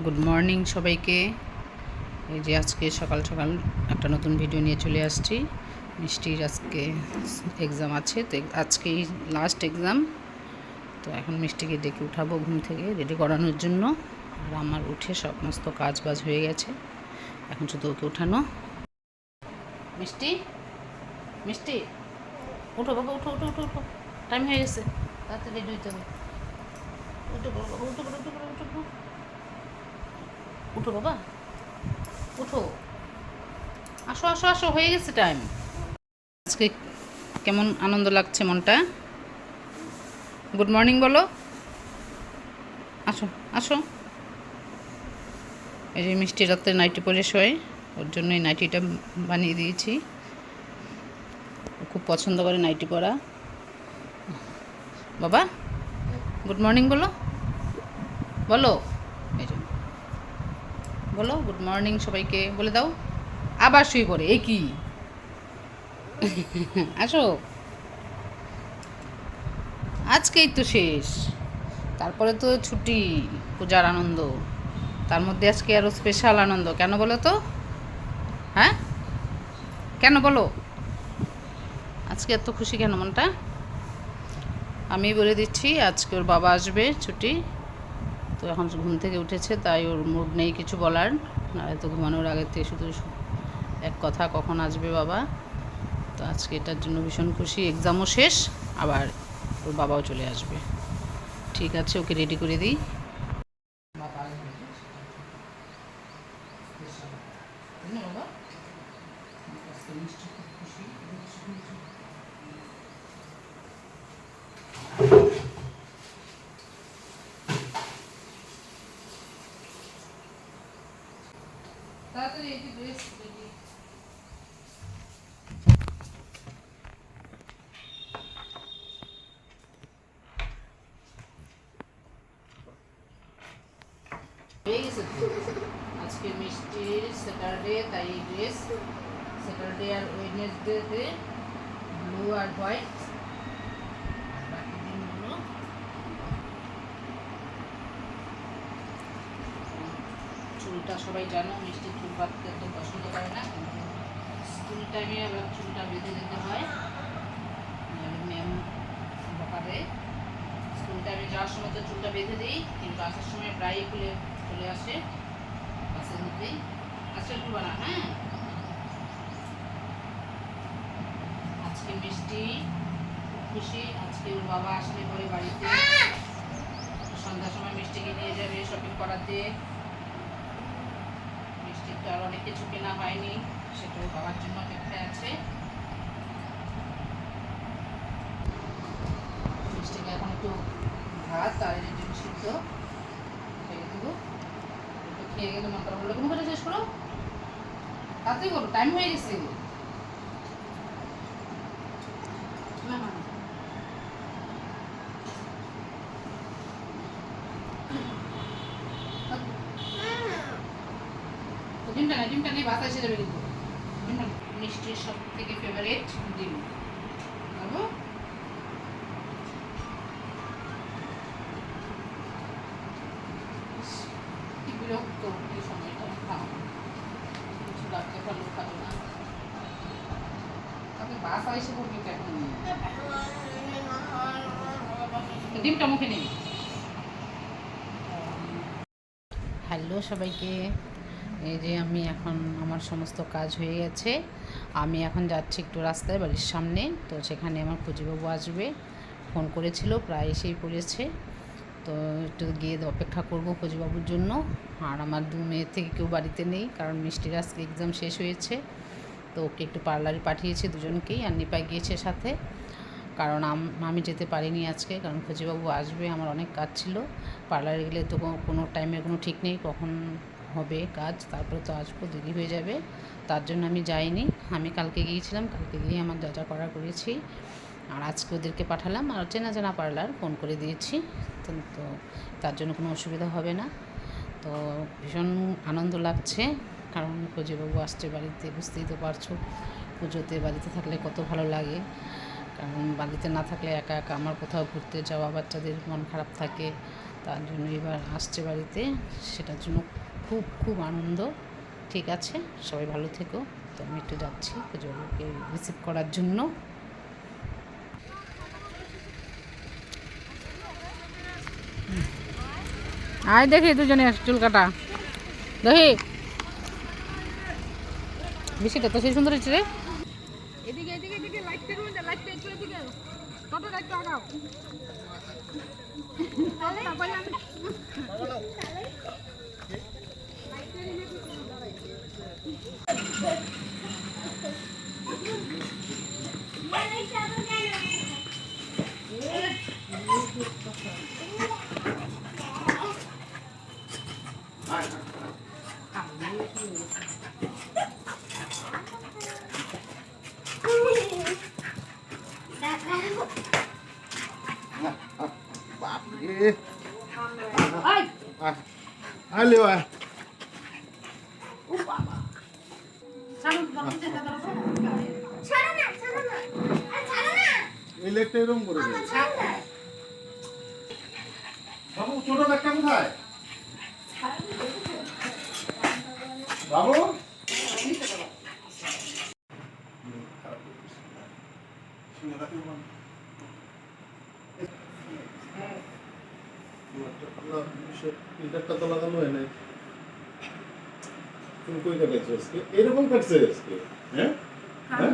Good morning সবাইকে। এই যে আজকে সকাল সকাল একটা নতুন ভিডিও নিয়ে চলে আসছি। মিষ্টির আজকে এক্সাম আছে, তো আজকেই লাস্ট এক্সাম তো এখন মিষ্টিকে ডেকে উঠাবো ঘুম থেকে রেডি করানোর জন্য। আর আমার উঠে সমস্ত কাজ বাজ হয়ে গেছে। এখন শুধু ওকে উঠানো মিষ্টি? মিষ্টি? উঠো বাবা, উঠো উঠো উঠো উঠো। টাইম হয়ে গেছে। তাড়াতাড়ি রেডি হইতে হবে। উঠো বাবা উঠো উঠো উঠো উঠো। উঠো বাবা। উঠো। আসো আসো আসো, হয়ে গেছে টাইম আজকে কেমন আনন্দ লাগছে মনটা? গুড মর্নিং বলো। আসো আসো। এই যে মিষ্টি রাত্রে নাইটি পরে শোয়, ওর জন্য এই নাইটিটা বানিয়ে দিয়েছি। খুব পছন্দ করে নাইটি পরা। বাবা গুড মর্নিং বলো। বলো। বলো গুড মর্নিং সবাইকে বলে দাও। আবার শুয়ে পড়ে, এ কি? আসো। আজকেই তো শেষ। তারপরে তো ছুটি, পূজার আনন্দ। তার মধ্যে আজকে আরও স্পেশাল আনন্দ, কেন বলো তো? হ্যাঁ? কেন বলো? আজকে এত খুশি কেন মনটা? আমি বলে দিচ্ছি, আজকে ওর বাবা আসবে ছুটি। তো এখন ঘুম থেকে উঠেছে, তাই ওর মুড নেই কিছু বলার। নাহলে তো ঘুমানোর আগের থেকে শুধু এক কথা, কখন আসবে বাবা? তো আজকে এটার জন্য ভীষণ খুশি। এক্সামও শেষ, আবার ওর বাবাও চলে আসবে। ঠিক আছে, ওকে রেডি করে দিই তাড়াতাড়ি একটু ড্রেস রেডি হয়ে গেছে তো আজকে মিষ্টির স্যাটারডে তাই ড্রেস স্যাটারডে আর ওয়েডনেসডেতে ব্লু আর হোয়াইট বাকি দিনগুলো চুলটা সবাই জানো, মিষ্টি চুল পাততে তো পছন্দ করে না স্কুল টাইমে আবার চুলটা বেঁধে দিতে হয়। ম্যাম বকাবে। স্কুল টাইমে যাওয়ার সময় তো চুলটা বেঁধে দিই, কিন্তু আসার সময় প্রায় খুলে চলে আসে বাসের মধ্যেই। আচ্ছা একটু বানা হ্যাঁ? আজকে মিষ্টি, খুব খুশি। আজকে ওর বাবা আসলে পরে বাড়িতে সন্ধ্যার সময় মিষ্টিকে নিয়ে যাবে শপিং করাতে। তো আর অনেক কিছু কেনা হয়নি, সেটাও বাবার জন্য অপেক্ষায় আছে। এখন একটু ভাত আর এই জন্য সিদ্ধ। খেয়ে দেবো একটু খেয়ে গেলে মনটা ভালো কোনো করে শেষ করো। তাতেই করো টাইম হয়ে গেছে না, না, না। তো ডিমটা না, ডিমটা নেই বাতাসে যাবে কিন্তু। মিষ্টির সব থেকে ফেভারিট ডিম সময়টা কিছু খাবে না। ডিমটা মুখে হ্যালো সবাইকে। এই যে আমি এখন আমার সমস্ত কাজ হয়ে গেছে। আমি এখন যাচ্ছি একটু রাস্তায় বাড়ির সামনে। তো সেখানে আমার পুজিবাবু আসবে। ফোন করেছিল, প্রায় এসেই পড়েছে। তো একটু গিয়ে অপেক্ষা করব পুজিবাবুর জন্য। আর আমার দু মেয়ের থেকে কেউ বাড়িতে নেই, কারণ মিষ্টির আজকে এক্সাম শেষ হয়েছে। তো ওকে একটু পার্লারে পাঠিয়েছি দুজনকেই। আর নিপা গিয়েছে সাথে। কারণ আমি যেতে পারিনি আজকে, কারণ খুঁজিবাবু আসবে। আমার অনেক কাজ ছিল। পার্লারে গেলে তো কোনো- কোনো টাইমের কোনো ঠিক নেই। কখন হবে কাজ, তারপরে তো আসব দেরি হয়ে যাবে। তার জন্য আমি যাইনি। আমি কালকে গিয়েছিলাম, কালকে গিয়ে আমার যা যা করা করেছি। আর আজকে ওদেরকে পাঠালাম। আর চেনা জানা পার্লার ফোন করে দিয়েছি। তো তার জন্য কোনো অসুবিধা হবে না। তো ভীষণ আনন্দ লাগছে। কারণ খুঁজিবাবু আসছে বাড়িতে, বুঝতেই তো পারছ। পুজোতে বাড়িতে থাকলে কত ভালো লাগে। কারণ বাড়িতে না থাকলে একা একা আমার কোথাও ঘুরতে যাওয়া, বাচ্চাদের মন খারাপ থাকে। তার জন্য এবার আসছে বাড়িতে। সেটার জন্য খুব খুব আনন্দ। ঠিক আছে? সবাই ভালো থেকো। তো আমি একটু যাচ্ছি পুজোকে রিসিভ করার জন্য। আয় দেখি দুজনে চুল কাটা। দেখি। বেশিটা তো সেই সুন্দর হচ্ছে রে। এদিকে এদিকে এদিকে লাইট করুন লাইট একটু এদিকে কত লাইট লাগাও তারপরে আমি আলে বা এই লেগটা এরকম করে। বাবু? ছোট ব্যাগটা কোথায় বাবু ফিল্টারটা তো লাগানো হয় নাই। চুল কই কাটাইছো আজকে? এরকম কাটছে আজকে হ্যাঁ? হ্যাঁ